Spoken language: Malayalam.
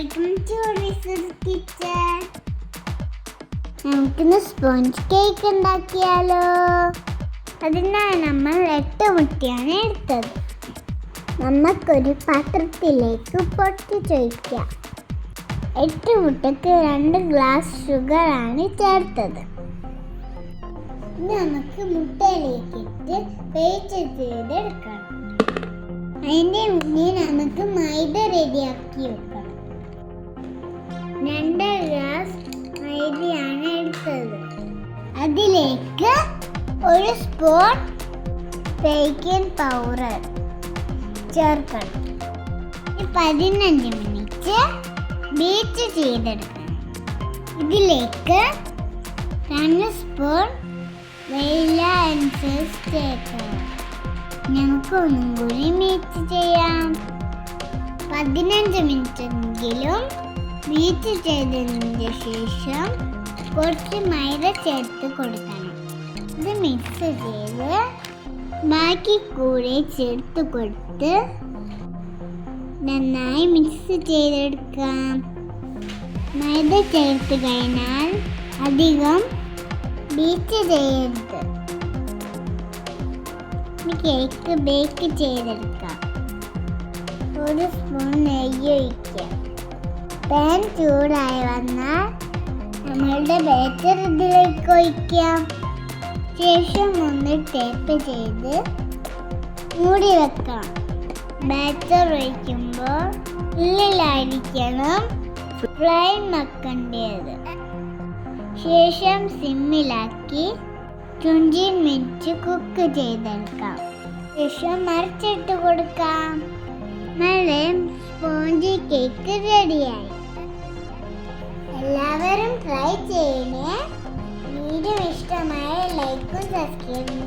വെൽക്കം ടു റിസസ് കിച്ചൺ നമുക്കിന്ന് സ്പോഞ്ച് കേക്ക് ഉണ്ടാക്കിയാലോ? അതിനായി നമ്മൾ എട്ട് മുട്ടയാണ് എടുത്തത്. നമുക്കൊരു പാത്രത്തിലേക്ക് പൊട്ടി ചോദിക്കാം എട്ട് മുട്ടയ്ക്ക് രണ്ട് ഗ്ലാസ് ഷുഗർ ആണ് ചേർത്തത്. ഇനി നമുക്ക് മുട്ടയിലേക്ക് ഇട്ട് പേസ്റ്റ് ചെയ്തെടുക്കണം. അതിന്റെ മുന്നേ നമുക്ക് മൈദ റെഡിയാക്കി വെക്കണം. രണ്ട് ഗ്ലാസ് മൈദയാണ് എടുത്തത്. അതിലേക്ക് ഒരു സ്പൂൺ ബേക്കിംഗ് പൗഡർ ചേർക്കണം. പതിനഞ്ച് മിനിറ്റ് ബീറ്റ് ചെയ്തെടുക്കണം. ഇതിലേക്ക് രണ്ട് സ്പൂൺ വെയില അനുസരിച്ച് ചേർക്കണം. ഞങ്ങൾക്ക് ഒന്നും കൂടി മീറ്റ് ചെയ്യാം. പതിനഞ്ച് മിനിറ്റ് എങ്കിലും ബീറ്റ് ചെയ്തതിന് ശേഷം കുറച്ച് മൈദ ചേർത്ത് കൊടുക്കണം. ഇത് മിക്സ് ചെയ്ത് ബാക്കി കൂടെ ചേർത്ത് കൊടുത്ത് നന്നായി മിക്സ് ചെയ്തെടുക്കാം. മൈദ ചേർത്ത് കഴിഞ്ഞാൽ അധികം ബീറ്റ് ചെയ്യരുത്. കേക്ക് ബേക്ക് ചെയ്തെടുക്കാം. ഒരു സ്പൂൺ നെയ്യ് ഒഴിക്കാം. പാൻ ചൂടായി വന്നാൽ നമ്മളുടെ ബാറ്റർ ഇതിലേക്ക് ഒഴിക്കാം. ശേഷം ഒന്ന് ടേപ്പ് ചെയ്ത് മൂടി വെക്കാം ബാറ്റർ ഒഴിക്കുമ്പോൾ ഉള്ളിലായിരിക്കണം ഫ്ലൈ മക്കണ്ടത് ശേഷം സിമ്മിലാക്കി ട്വന്റി മിനിറ്റ് കുക്ക് ചെയ്തെടുക്കാം. ശേഷം മറിച്ചിട്ട് കൊടുക്കാം. നല്ല സ്പോഞ്ചി കേക്ക് റെഡിയായി എല്ലാവരും ട്രൈ ചെയ്യണേ. വീഡിയോ ഇഷ്ടമായ ലൈക്കും സബ്സ്ക്രൈബും